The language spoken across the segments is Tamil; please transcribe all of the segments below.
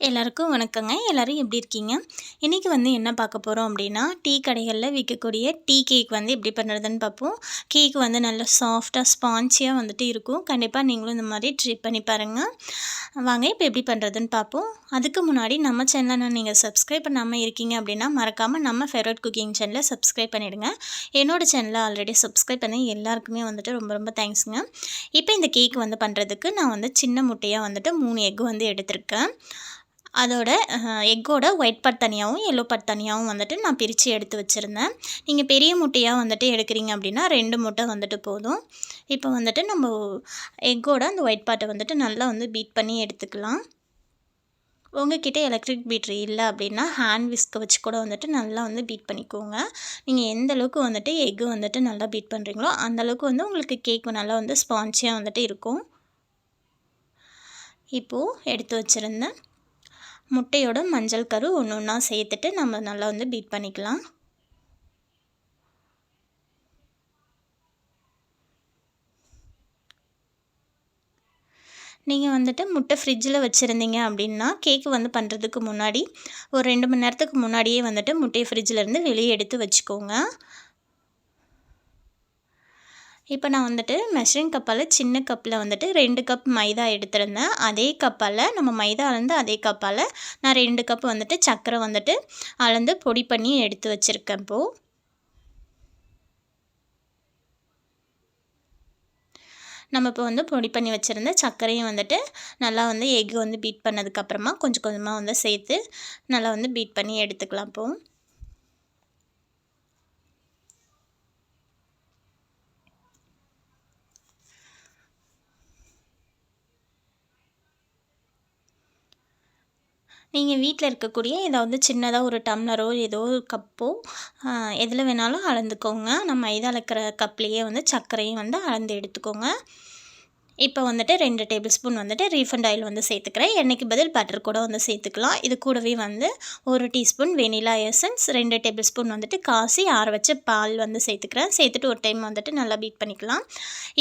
எல்லாருக்கும் வணக்கங்க. எல்லோரும் எப்படி இருக்கீங்க? இன்றைக்கி வந்து என்ன பார்க்க போகிறோம் அப்படின்னா டீ கடைகளில் விற்கக்கூடிய டீ கேக் வந்து எப்படி பண்ணுறதுன்னு பார்ப்போம். கேக் வந்து நல்லா சாஃப்டாக ஸ்பான்ச்சியாக வந்துட்டு இருக்கும். கண்டிப்பாக நீங்களும் இந்த மாதிரி ட்ரை பண்ணி பாருங்கள் வாங்க இப்போ எப்படி பண்ணுறதுன்னு பார்ப்போம். அதுக்கு முன்னாடி நம்ம சேனலை நீங்கள் சப்ஸ்கிரைப் பண்ணாமல் இருக்கீங்க அப்படின்னா மறக்காமல் நம்ம ஃபேவரட் குக்கிங் சேனலை சப்ஸ்கிரைப் பண்ணிவிடுங்க என்னோடய சேனலை ஆல்ரெடி சப்ஸ்கிரைப் பண்ணி எல்லாருக்குமே வந்துட்டு ரொம்ப ரொம்ப தேங்க்ஸுங்க இப்போ இந்த கேக் வந்து பண்ணுறதுக்கு நான் வந்து சின்ன முட்டையாக வந்துட்டு மூணு எக் வந்து எடுத்திருக்கேன். அதோட எக்கோட ஒயிட் பட் தனியாகவும் எல்லோ பட் தனியாகவும் வந்துட்டு நான் பிரித்து எடுத்து வச்சுருந்தேன். நீங்கள் பெரிய முட்டையாக வந்துட்டு எடுக்கிறீங்க அப்படின்னா ரெண்டு முட்டை வந்துட்டு போதும். இப்போ வந்துட்டு நம்ம எக்கோட அந்த ஒயிட் பாட்டை வந்துட்டு நல்லா வந்து பீட் பண்ணி எடுத்துக்கலாம். உங்ககிட்ட எலக்ட்ரிக் பீட்ரு இல்லை அப்படின்னா ஹேண்ட் விஸ்க்கை வச்சு கூட வந்துட்டு நல்லா வந்து பீட் பண்ணிக்கோங்க. நீங்கள் எந்த அளவுக்கு வந்துட்டு எக்கு வந்துட்டு நல்லா பீட் பண்ணுறீங்களோ அந்தளவுக்கு வந்து உங்களுக்கு கேக்கு நல்லா வந்து ஸ்பான்ச்சியாக வந்துட்டு இருக்கும். இப்போது எடுத்து வச்சுருந்தேன் முட்டையோட மஞ்சள் கரு ஒன்று ஒன்றா சேர்த்துட்டு நம்ம நல்லா வந்து பீட் பண்ணிக்கலாம். நீங்கள் வந்துட்டு முட்டை ஃப்ரிட்ஜில் வச்சுருந்தீங்க அப்படின்னா கேக்கு வந்து பண்ணுறதுக்கு முன்னாடி ஒரு ரெண்டு மணி நேரத்துக்கு முன்னாடியே வந்துட்டு முட்டையை ஃப்ரிட்ஜிலேருந்து வெளியே எடுத்து வச்சுக்கோங்க. இப்போ நான் வந்துட்டு மெஷரிங் கப்பால் சின்ன கப்பில் வந்துட்டு ரெண்டு கப் மைதா எடுத்திருந்தேன். அதே கப்பால் நம்ம மைதா அளந்து அதே கப்பால் நான் ரெண்டு கப் வந்துட்டு சர்க்கரை வந்துட்டு அளந்து பொடி பண்ணி எடுத்து வச்சுருக்கேன் இப்போது நம்ம இப்போ வந்து பொடி பண்ணி வச்சுருந்த சர்க்கரையும் வந்துட்டு நல்லா வந்து எக் வந்து பீட் பண்ணதுக்கப்புறமா கொஞ்சம் கொஞ்சமாக வந்து சேர்த்து நல்லா வந்து பீட் பண்ணி எடுத்துக்கலாம் இப்போது நீங்கள் வீட்டில் இருக்கக்கூடிய ஏதாவது சின்னதாக ஒரு டம்ளரோ ஏதோ ஒரு கப்போ எதில் வேணாலும் அளந்துக்கோங்க. நம்ம இதை இருக்கிற கப்லேயே வந்து சர்க்கரையும் வந்து அளந்து எடுத்துக்கோங்க. இப்போ வந்துட்டு ரெண்டு டேபிள் ஸ்பூன் வந்துட்டு ரீஃபண்ட் ஆயில் வந்து சேர்த்துக்கிறேன். எண்ணெய்க்கு பதில் பட்டர் கூட வந்து சேர்த்துக்கலாம். இது கூடவே வந்து ஒரு டீஸ்பூன் வெனிலா எசன்ஸ் ரெண்டு டேபிள் ஸ்பூன் வந்துட்டு காசி ஆற வச்ச பால் வந்து சேர்த்துக்கிறேன். சேர்த்துட்டு ஒரு டைம் வந்துட்டு நல்லா பீட் பண்ணிக்கலாம்.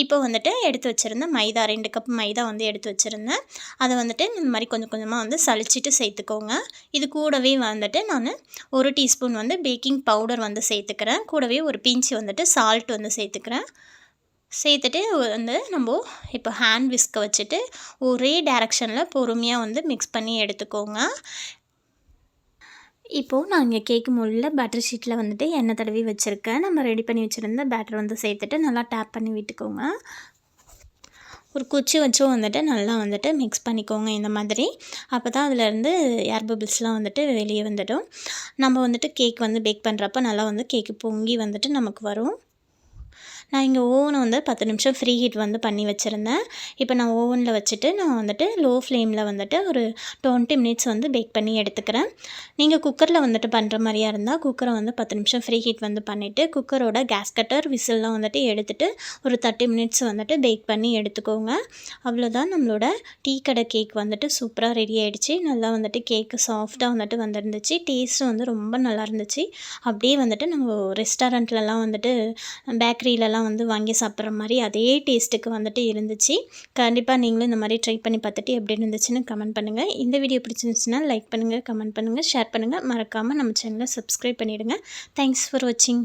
இப்போ வந்துட்டு எடுத்து வச்சுருந்தேன் மைதா ரெண்டு கப் மைதா வந்து எடுத்து வச்சுருந்தேன். அதை வந்துட்டு இந்த மாதிரி கொஞ்சம் கொஞ்சமாக வந்து சளிச்சிட்டு சேர்த்துக்கோங்க. இது கூடவே வந்துட்டு நான் ஒரு டீஸ்பூன் வந்து பேக்கிங் பவுடர் வந்து சேர்த்துக்கிறேன். கூடவே ஒரு பிஞ்சு வந்துட்டு சால்ட் வந்து சேர்த்துக்கிறேன். சேர்த்துட்டு வந்து நம்ம இப்போ ஹேண்ட் விஸ்கை வச்சுட்டு ஒரே டேரெக்ஷனில் பொறுமையாக வந்து மிக்ஸ் பண்ணி எடுத்துக்கோங்க. இப்போது நான் இங்கே கேக்கு முள்ளில் பட்டர் ஷீட்டில் வந்துட்டு எண்ணெய் தடவி வச்சுருக்கேன். நம்ம ரெடி பண்ணி வச்சுருந்த பேட்டர் வந்து சேர்த்துட்டு நல்லா டேப் பண்ணி விட்டுக்கோங்க. ஒரு குச்சி வச்சும் வந்துட்டு நல்லா வந்துட்டு மிக்ஸ் பண்ணிக்கோங்க இந்த மாதிரி. அப்போ தான் அதிலேருந்து ஏர் பபிள்ஸ்லாம் வந்துட்டு வெளியே வந்துடும். நம்ம வந்துட்டு கேக் வந்து பேக் பண்ணுறப்ப நல்லா வந்து கேக்கு பொங்கி வந்துட்டு நமக்கு வரும். நான் இங்கே ஓவனை வந்து பத்து நிமிஷம் ஃப்ரீ ஹீட் வந்து பண்ணி வச்சுருந்தேன். இப்போ நான் ஓவனில் வச்சுட்டு நான் வந்துட்டு லோ ஃப்ளேமில் வந்துட்டு ஒரு டுவெண்ட்டி மினிட்ஸ் வந்து பேக் பண்ணி எடுத்துக்கிறேன். நீங்கள் குக்கரில் வந்துட்டு பண்ணுற மாதிரியா இருந்தால் குக்கரை வந்து பத்து நிமிஷம் ஃப்ரீ ஹீட் வந்து பண்ணிவிட்டு குக்கரோட கேஸ் கட்டர் விசில்லாம் வந்துட்டு எடுத்துகிட்டு ஒரு தேர்ட்டி மினிட்ஸ் வந்துட்டு பேக் பண்ணி எடுத்துக்கோங்க. அவ்வளோதான் நம்மளோட டீ கடை கேக் வந்துட்டு சூப்பராக ரெடி ஆகிடுச்சு நல்லா வந்துட்டு கேக்கு சாஃப்டாக வந்துட்டு வந்துருந்துச்சு. டேஸ்ட்டும் வந்து ரொம்ப நல்லா இருந்துச்சு. அப்படியே வந்துட்டு நம்ம ரெஸ்டாரண்ட்லலாம் வந்துட்டு பேக்கரியிலலாம் கடையிலலாம் வந்து வாங்கி சாப்பிட்ற மாதிரி அதே டேஸ்ட்டுக்கு வந்துட்டு இருந்துச்சு. கண்டிப்பாக நீங்களும் இந்த மாதிரி ட்ரை பண்ணி பார்த்துட்டு எப்படி இருந்துச்சுன்னு கமெண்ட் பண்ணுங்கள் இந்த வீடியோ பிடிச்சிருந்துச்சுன்னா லைக் பண்ணுங்கள் கமெண்ட் பண்ணுங்கள் ஷேர் பண்ணுங்கள் மறக்காமல் நம்ம சேனலை சப்ஸ்கிரைப் பண்ணிவிடுங்க தேங்க்ஸ் ஃபார் வாட்சிங்